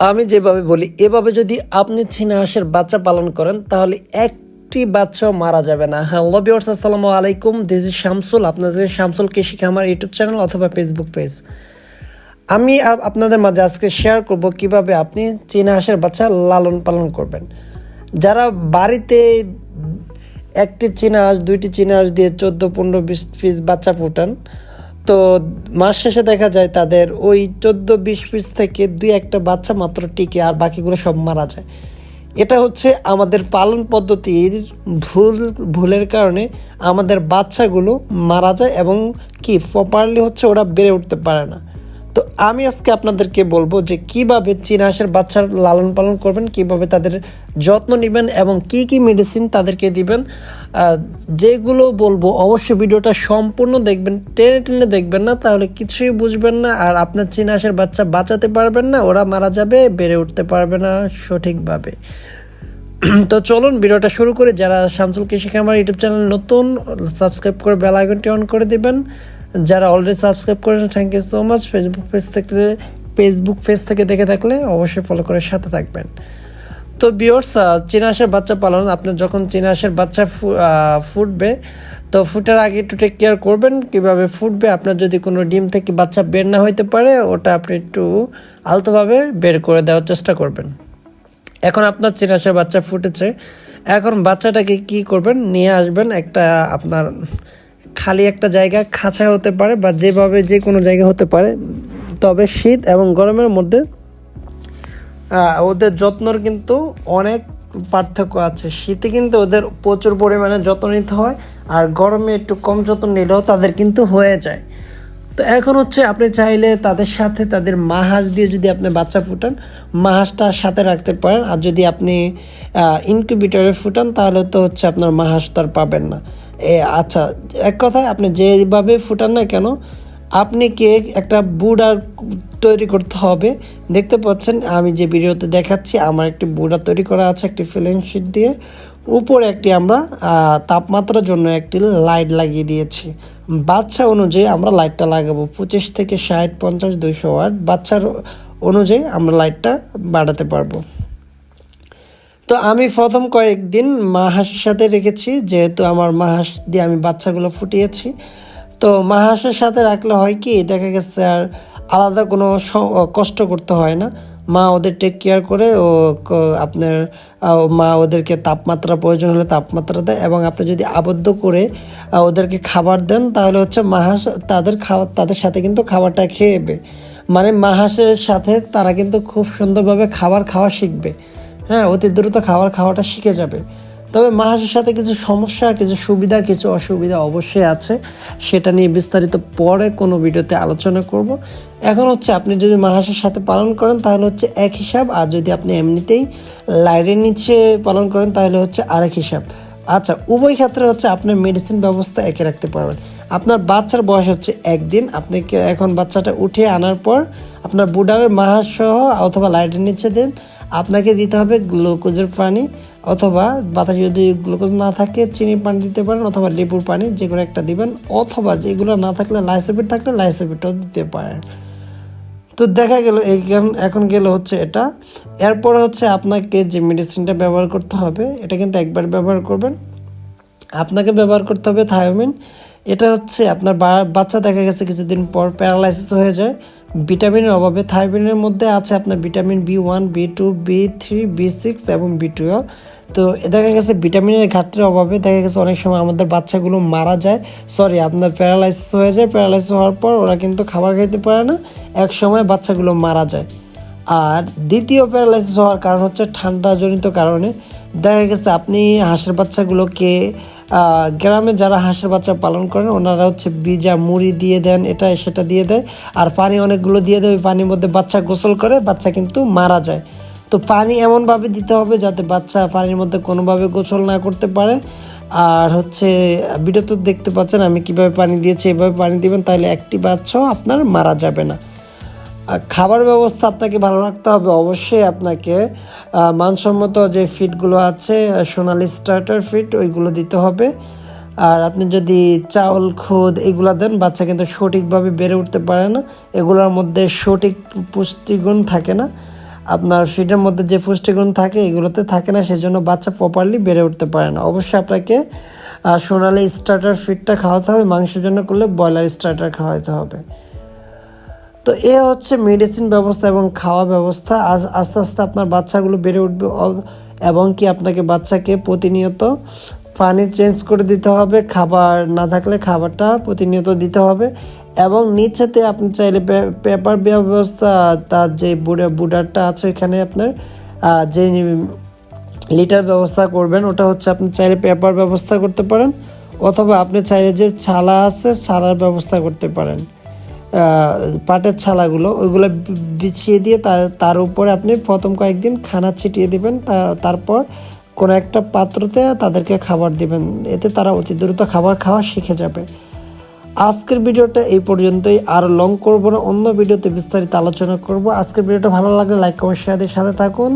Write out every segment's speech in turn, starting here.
আমি যেভাবে বলি, এভাবে যদি আপনি চীনা হাঁসের বাচ্চা পালন করেন, তাহলে একটি বাচ্চাও মারা যাবে না। হ্যালো বিয়ার্স আসসালামু আলাইকুম। দিস ইজ শামসুল আপনাদের শামসুল কৃষি খামার ইউটিউব চ্যানেল অথবা ফেসবুক পেজ আমি আপনাদের মাঝে আজকে শেয়ার করব কীভাবে আপনি চীনা হাঁসের বাচ্চা লালন পালন করবেন। যারা বাড়িতে একটি চীনা হাঁস, দুইটি চীনা হাঁস দিয়ে চোদ্দ, পনেরো, বিশ পিস বাচ্চা ফুটান তো মাস শেষে দেখা যায় তাদের ওই চোদ্দ বিশ পিস থেকে দুই একটা বাচ্চা মাত্র টিকে আর বাকিগুলো সব মারা যায়। এটা হচ্ছে আমাদের পালন পদ্ধতির ভুল, ভুলের কারণে আমাদের বাচ্চাগুলো মারা যায় এবং কি প্রপারলি হচ্ছে ওরা বেড়ে উঠতে পারে না। তো আমি আজকে আপনাদেরকে বলব যে কীভাবে চীনা হাঁসের বাচ্চার লালন পালন করবেন, কীভাবে তাদের যত্ন নেবেন এবং কি কি মেডিসিন তাদেরকে দিবেন। যেগুলো বলব অবশ্যই ভিডিওটা সম্পূর্ণ দেখবেন, টেনে টেনে দেখবেন না, তাহলে কিছুই বুঝবেন না আর আপনার চীনা হাঁসের বাচ্চা বাঁচাতে পারবেন না, ওরা মারা যাবে, বেড়ে উঠতে পারবে না সঠিকভাবে। তো চলুন ভিডিওটা শুরু করে। যারা শামসুল কৃষি খামার ইউটিউব চ্যানেল নতুন সাবস্ক্রাইব করে বেল আইকনটি অন করে দিবেন। যারা অলরেডি সাবস্ক্রাইব করেছেন thank you so much Facebook page থেকে ফেসবুক পেজ থেকে দেখে থাকলে অবশ্যই ফলো করে সাথে থাকবেন। তো বিয়র্স চীনা হাঁসের বাচ্চা পালন আপনার যখন চীনা হাঁসের বাচ্চা ফুটবে, তো ফুটার আগে একটু টেক কেয়ার করবেন, কীভাবে ফুটবে, আপনার যদি কোনো ডিম থেকে বাচ্চা বের না হইতে পারে, ওটা আপনি একটু আলতোভাবে বের করে দেওয়ার চেষ্টা করবেন। এখন আপনার চিনাসের বাচ্চা ফুটেছে, এখন বাচ্চাটাকে কি করবেন, নিয়ে আসবেন একটা আপনার খালি একটা জায়গা খাঁচা হতে পারে বা যেভাবে যে কোনো জায়গা হতে পারে, তবে শীত এবং গরমের মধ্যে ওদের যত্নর কিন্তু অনেক পার্থক্য আছে। শীতে কিন্তু ওদের প্রচুর পরিমাণে যত্ন নিতে হয় আর গরমে একটু কম যত্ন নিলেও তাদের কিন্তু হয়ে যায়। তো এখন হচ্ছে আপনি চাইলে তাদের সাথে তাদের মা হাঁস দিয়ে যদি আপনি বাচ্চা ফুটান মা সাথে রাখতে পারেন। আর যদি আপনি ইনকিউবেটরে ফুটান, তাহলে তো হচ্ছে আপনার মা তো আর পাবেন না। এ আচ্ছা এক কথায় আপনি যেভাবে ফুটান না কেন, আপনি কে একটা বুড়ার তৈরি করতে হবে। দেখতে পাচ্ছেন, আমি যে ভিডিওতে দেখাচ্ছি, আমার একটি বুড়া তৈরি করা আছে একটি ফিলিং শিট দিয়ে। উপরে একটি আমরা তাপমাত্রার জন্য একটি লাইট লাগিয়ে দিয়েছি। বাচ্চা অনুযায়ী আমরা লাইটটা লাগাবো পঁচিশ থেকে ষাট, পঞ্চাশ, দুইশো ওয়াট। বাচ্চার অনুযায়ী আমরা লাইটটা বাড়াতে পারব। তো আমি প্রথম কয়েকদিন মা হাঁসের সাথে রেখেছি, যেহেতু আমার মা হাঁস দিয়ে আমি বাচ্চাগুলো ফুটিয়েছি। তো মা হাঁসের সাথে রাখলে হয় কি, দেখা গেছে আর আলাদা কোনো কষ্ট করতে হয় না। মা ওদের টেক কেয়ার করে, ও আপনার মা ওদেরকে তাপমাত্রা, প্রয়োজন হলে তাপমাত্রা দেয় এবং আপনি যদি আবদ্ধ করে ওদেরকে খাবার দেন, তাহলে হচ্ছে মা হাঁস তাদের খাবার তাদের সাথে কিন্তু খাবারটা খেয়েবে মানে মা হাঁসের সাথে তারা কিন্তু খুব সুন্দরভাবে খাবার খাওয়া শিখবে। হ্যাঁ অতি দ্রুত খাবার খাওয়াটা শিখে যাবে। তবে মাহাসের সাথে কিছু সমস্যা, কিছু সুবিধা, কিছু অসুবিধা অবশ্যই আছে। সেটা নিয়ে বিস্তারিত পরে কোনো ভিডিওতে আলোচনা করব। এখন হচ্ছে আপনি যদি মাহাসের সাথে পালন করেন, তাহলে হচ্ছে এক হিসাব। আর যদি আপনি এমনিতেই লাইটের নিচে পালন করেন, তাহলে হচ্ছে আরেক হিসাব। আচ্ছা উভয় ক্ষেত্রে হচ্ছে আপনার মেডিসিন ব্যবস্থা একে রাখতে পারবেন। আপনার বাচ্চার বয়স হচ্ছে একদিন। আপনি এখন বাচ্চাটা উঠিয়ে আনার পর আপনার বুডার মাহাস সহ অথবা লাইটের নিচে দেন। আপনাকে দিতে হবে গ্লুকোজের পানি অথবা বাতাসে যদি গ্লুকোজ না থাকে, চিনি পানি দিতে পারেন অথবা লেবুর পানি, যে কোনো একটা দিবেন। অথবা যেগুলো না থাকলে লাইসোবিট থাকলে লাইসোবিটও দিতে পারেন। তো দেখা গেল এই এখন গেল হচ্ছে এটা। এরপরে হচ্ছে আপনাকে যে মেডিসিনটা ব্যবহার করতে হবে, এটা কিন্তু একবার ব্যবহার করবেন। আপনাকে ব্যবহার করতে হবে থায়োমিন। এটা হচ্ছে আপনার বাচ্চা দেখা গেছে কিছুদিন পর প্যারালাইসিস হয়ে যায়। ভিটামিনের অভাবে থায়োমিনের মধ্যে আছে আপনার vitamin B one, B two, B three, B six এবং বি টুয়েলভ। তো দেখা গেছে ভিটামিনের ঘাটতির অভাবে দেখা গেছে অনেক সময় আমাদের বাচ্চাগুলো মারা যায়। সরি আপনার প্যারালাইসিস হয়ে যায়। প্যারালাইসিস হওয়ার পর ওরা কিন্তু খাবার খেতে পারে না। এক সময় বাচ্চাগুলো মারা যায়। আর দ্বিতীয় প্যারালাইসিস হওয়ার কারণ হচ্ছে ঠান্ডাজনিত কারণে। দেখা গেছে আপনি হাঁসের বাচ্চাগুলোকে গ্রামে যারা হাঁসের বাচ্চা পালন করেন, ওনারা হচ্ছে বিজা, মুড়ি দিয়ে দেন, এটা সেটা দিয়ে দেয়। আর পানি অনেকগুলো দিয়ে দেয়, ওই পানির মধ্যে বাচ্চা গোসল করে, বাচ্চা কিন্তু মারা যায়। তো পানি এমনভাবে দিতে হবে যাতে বাচ্চা পানির মধ্যে কোনোভাবে গোসল না করতে পারে। আর হচ্ছে ভিডিওতে দেখতে পাচ্ছেন আমি কীভাবে পানি দিয়েছি, এভাবে পানি দিবেন, তাহলে একটি বাচ্চাও আপনার মারা যাবে না। খাবার ব্যবস্থা আপনাকে ভালো রাখতে হবে। অবশ্যই আপনাকে মানসম্মত যে ফিডগুলো আছে, সোনালি স্টার্টার ফিড ওইগুলো দিতে হবে। আর আপনি যদি চাউল, খুদ এগুলো দেন, বাচ্চা কিন্তু সঠিকভাবে বেড়ে উঠতে পারে না। এগুলোর মধ্যে সঠিক পুষ্টিগুণ থাকে না। আপনার ফিডের মধ্যে যে পুষ্টিগুণ থাকে, এগুলোতে থাকে না, সেজন্য বাচ্চা প্রপারলি বেড়ে উঠতে পারে না। অবশ্যই আপনাকে সোনালি স্টার্টার ফিডটা খাওয়াতে হবে, মাংসের জন্য করলে ব্রয়লার স্টার্টার খাওয়াতে হবে। তো এ হচ্ছে মেডিসিন ব্যবস্থা এবং খাওয়া ব্যবস্থা। আজ আস্তে আস্তে আপনার বাচ্চাগুলো বেড়ে উঠবে এবং কি আপনাকে বাচ্চাকে প্রতিনিয়ত পানি চেঞ্জ করে দিতে হবে, খাবার না থাকলে খাবারটা প্রতিনিয়ত দিতে হবে এবং নিচেতে আপনি চাইলে পেপার ব্যবস্থা, তার যে বুড়া বুডারটা আছে এখানে আপনার যে লিটার ব্যবস্থা করবেন ওটা হচ্ছে আপনি চাইলে পেপার ব্যবস্থা করতে পারেন অথবা আপনি চাইলে যে ছালা আছে ছালার ব্যবস্থা করতে পারেন। পাটের ছালাগুলো, ওইগুলো বিছিয়ে দিয়ে তার উপরে আপনি প্রথম কয়েকদিন খানা ছিটিয়ে দেবেন তারপর কোনো একটা পাত্রতে তাদেরকে খাবার দিবেন। এতে তারা অতি দ্রুত খাবার খাওয়া শিখে যাবে। আজকের ভিডিওটা এই পর্যন্তই। আর লং করব না, অন্য ভিডিওতে বিস্তারিত আলোচনা করব। আজকের ভিডিওটা ভালো লাগলে লাইক কমেন্ট শেয়ার দিয়ে সাথে থাকুন।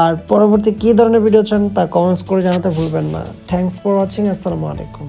আর পরবর্তী কী ধরনের ভিডিও চান তা কমেন্টস করে জানাতে ভুলবেন না। থ্যাংকস ফর ওয়াচিং আসসালামু আলাইকুম।